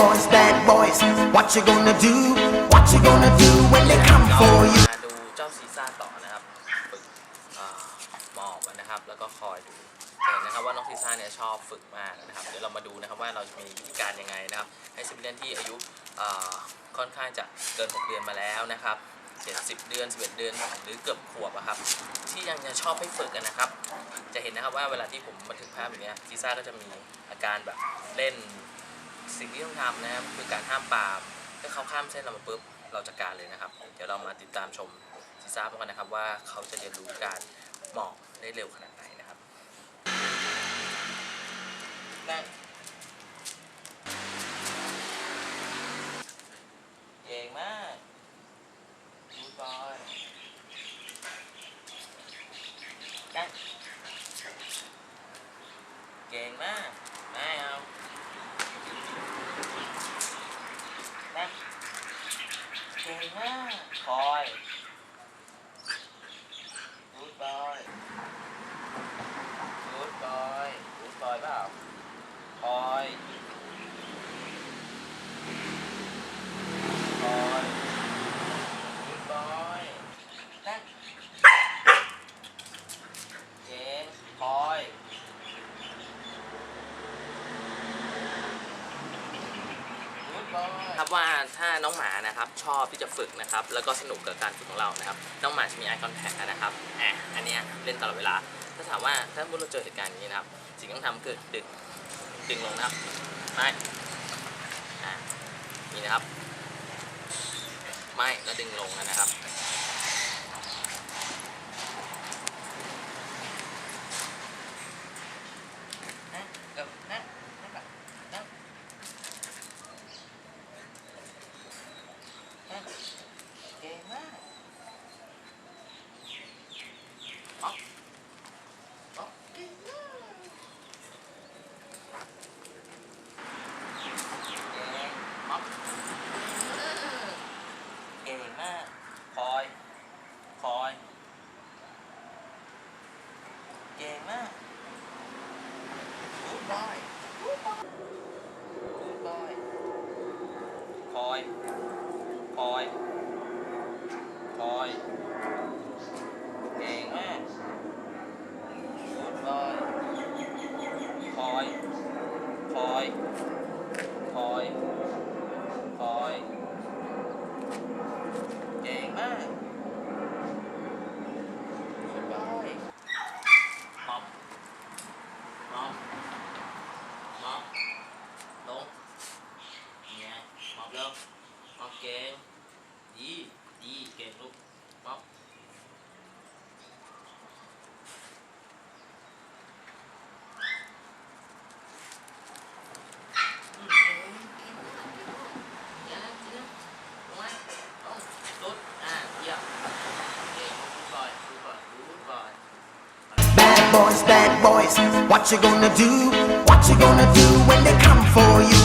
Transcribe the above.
boys, bad boys. What you gonna do? What you gonna do when they come for you? มาดูเจ้าซีซ่าต่อนะครับฝึกหมอบนะครับ แล้วก็คอยดูเห็นนะครับว่าน้องซีซ่าเนี่ยชอบฝึกมากนะครับ เดี๋ยวเรามาดูนะครับว่าเราจะมีวิธีการยังไงนะครับ ให้ซิบิเลียนที่อายุค่อนข้างจะเกิน 6 เดือนมาแล้วนะครับเจ็ดสิบเดือน 11 เดือน หรือเกือบขวบอะครับ ที่ยังจะชอบให้ฝึกกันนะครับ จะเห็นนะครับว่าเวลาที่ผมบันทึกภาพอย่างเนี้ยซีซ่าก็จะมีอาการแบบเล่น สิ่งที่ต้องทำนะครับคือการห้ามปรามถ้าเขาข้ามเส้นเรามาปุ๊บเราจัดการเลยนะครับ เดี๋ยวเรามาติดตามชมซีซ่าพร้อมกันนะครับ ว่าเขาจะเรียนรู้การหมอบได้เร็วขนาดไหนนะครับนั่งเก่งมากดูบอยนั่งเก่งมากไม่เอา นะ เก่งมาคอยกูดบอยกูดบอยกูดบอยเปล่าคอยคอยกูดบอยนะเก่งคอย ครับว่าถ้าน้องหมานะครับชอบที่จะฝึกนะครับแล้วก็สนุกกับการฝึกของเรานะครับน้องหมาจะมี eye contact นะครับอะอันเนี้ยเล่นตลอดเวลา ถ้าถามว่าถ้าสมมุติเราเจอเหตุการณ์นี้นะครับ สิ่งที่ต้องทำคือดึงดึงลงนะครับไม่อะนี่นะครับ ไม่แล้วดึงลงนะครับ นะเดี๋ยวนะนั่งก่อนนั่งนั่งเก่งมากออกออก เก่งมาก คอย คอย เก่งมาก Good boy Good boy คอย คอย คอย ดูก่อนดูก่อนดูก่อน Bad boys, bad boys. What you gonna do? What you gonna do when they come for you?